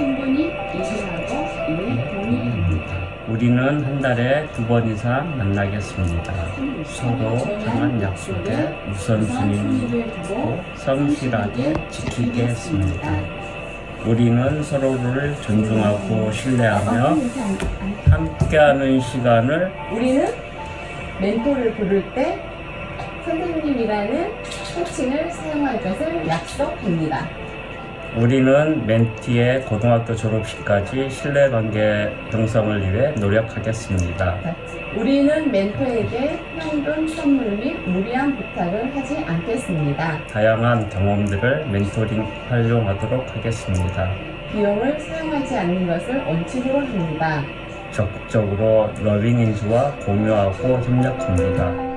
충분히 이해하고 이에 동의합니다. 우리는 한 달에 두 번 이상 만나겠습니다. 서로 정한 약속에 우선순위를 두고 성실하게 지키겠습니다. 우리는 서로를 존중하고 신뢰하며 함께하는 시간을 우리는 멘토를 부를 때 선생님이라는 호칭을 사용할 것을 약속합니다. 우리는 멘티의 고등학교 졸업식까지 신뢰관계 형성을 위해 노력하겠습니다. 우리는 멘토에게 현금 선물 및 무리한 부탁을 하지 않겠습니다. 다양한 경험들을 멘토링 활용하도록 하겠습니다. 비용을 사용하지 않는 것을 원칙으로 합니다. 적극적으로 러빙인즈와 공유하고 협력합니다.